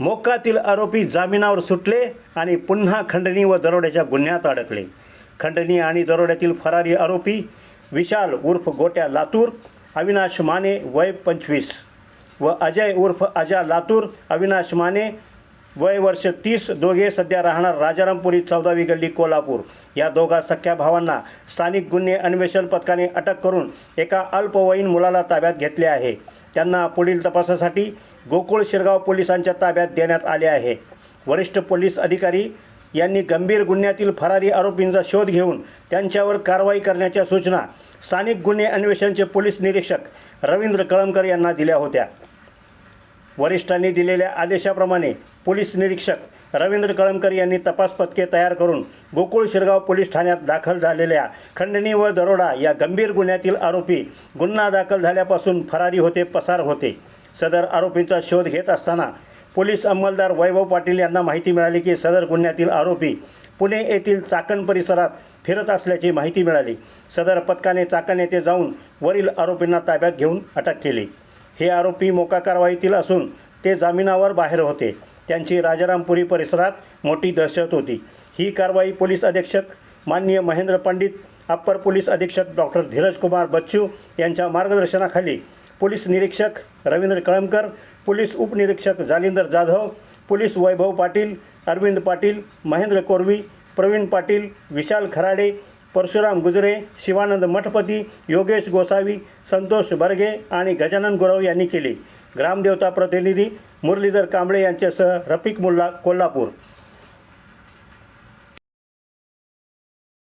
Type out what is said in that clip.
मोक्कातील आरोपी जामिनावर सुटले आणि पुन्हा खंडणी व दरोड्याच्या गुन्ह्यात अडकले. खंडणी आणि दरोड्यातील फरारी आरोपी विशाल उर्फ गोट्या लातूर अविनाश माने वय पंचवीस व अजय उर्फ अजा लातूर अविनाश माने वय वर्ष तीस दोघे सध्या राहणार राजारामपुरी चौदावी गल्ली कोल्हापूर. या दोघा सख्या भावांना स्थानिक गुन्हे अन्वेषण पथकाने अटक करून एका अल्पवयीन मुलाला ताब्यात घेतले आहे. त्यांना पुढील तपासासाठी गोकुळ शिरगाव पोलिसांच्या ताब्यात देण्यात आले आहे. वरिष्ठ पोलीस अधिकारी यांनी गंभीर गुन्ह्यातील फरारी आरोपींचा शोध घेऊन त्यांच्यावर कारवाई करण्याच्या सूचना स्थानिक गुन्हे अन्वेषणचे पोलीस निरीक्षक रवींद्र कळमकर यांना दिल्या होत्या. वरिष्ठांनी दिलेल्या आदेशाप्रमाणे पोलीस निरीक्षक रवींद्र कळमकर यांनी तपास पथके तयार करून गोकुळ शिरगाव पोलीस ठाण्यात दाखल झालेल्या खंडणी व दरोडा या गंभीर गुन्ह्यातील आरोपी गुन्हा दाखल झाल्यापासून फरारी होते पसार होते. सदर आरोपींचा शोध घेत असताना पोलीस अंमलदार वैभव पाटील यांना माहिती मिळाली की सदर गुन्ह्यातील आरोपी पुणे येथील चाकण परिसरात फिरत असल्याची माहिती मिळाली. सदर पथकाने चाकण येथे जाऊन वरील आरोपींना ताब्यात घेऊन अटक केली. हे आरोपी मोका कारवाईतील असून ते जामिनावर बाहेर होते. त्यांची राजारामपुरी परिसरात मोठी दहशत होती. ही कारवाई पोलीस अधीक्षक माननीय महेंद्र पंडित अप्पर पोलीस अधीक्षक डॉक्टर धीरज कुमार बच्चू यांच्या मार्गदर्शनाखाली पोलीस निरीक्षक रवींद्र कळमकर पोलीस उपनिरीक्षक जालिंदर जाधव पोलीस वैभव पाटील अरविंद पाटील महेंद्र कोरवी प्रवीण पाटील विशाल खराडे परशुराम गुजरे शिवानंद मठपती योगेश गोसावी संतोष बर्गे आणि गजानन गुरव यांनी केली. ग्रामदेवता प्रतिनिधी मुरलीधर कांबळे यांच्यासह रफिक मुल्ला कोल्हापूर